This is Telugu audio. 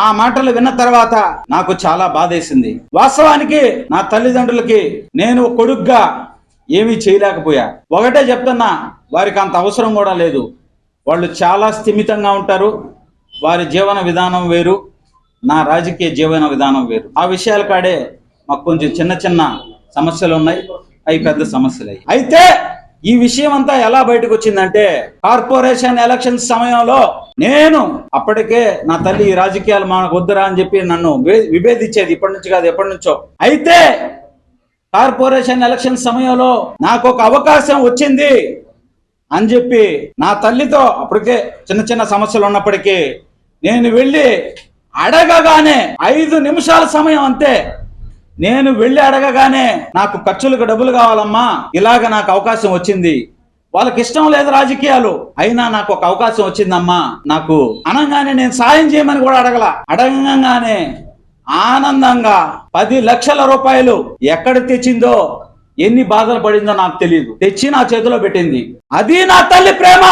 ఆ మాటలు విన్న తర్వాత నాకు చాలా బాధేసింది. వాస్తవానికి నా తల్లిదండ్రులకి నేను కొడుగ్గా ఏమీ చేయలేకపోయా. ఒకటే చెప్తున్నా వారికి అంత అవసరం కూడా లేదు. వాళ్ళు చాలా స్థిమితంగా ఉంటారు. వారి జీవన విధానం వేరు. నా రాజకీయ జీవన విధానం వేరు. ఆ విషయాల కాడే మాకు కొంచెం చిన్న చిన్న సమస్యలు ఉన్నాయి. అవి పెద్ద సమస్యలు. అయ్యి అయితే ఈ విషయం అంతా ఎలా బయటకు వచ్చిందంటే కార్పొరేషన్ ఎలక్షన్ సమయంలో నేను అప్పటికే నా తల్లి ఈ రాజకీయాలు మనకు వద్దురా అని చెప్పి నన్ను విభేదించేది ఇప్పటి నుంచి కాదు ఎప్పటి నుంచో. అయితే కార్పొరేషన్ ఎలక్షన్ సమయంలో నాకు ఒక అవకాశం వచ్చింది అని చెప్పి నా తల్లితో అప్పటికే చిన్న చిన్న సమస్యలు ఉన్నప్పటికీ నేను వెళ్ళి అడగగానే ఐదు నిమిషాల సమయం అంతే. నేను వెళ్ళి అడగగానే నాకు ఖర్చులకు డబ్బులు కావాలమ్మా ఇలాగ నాకు అవకాశం వచ్చింది. వాళ్ళకి ఇష్టం లేదు రాజకీయాలు. అయినా నాకు ఒక అవకాశం వచ్చిందమ్మా. నాకు అనగానే నేను సాయం చేయమని కూడా అడగల. అడగంగానే ఆనందంగా పది లక్షల రూపాయలు ఎక్కడ తెచ్చిందో ఎన్ని బాధలు పడిందో నాకు తెలియదు తెచ్చి నా చేతిలో పెట్టింది. అది నా తల్లి ప్రేమ!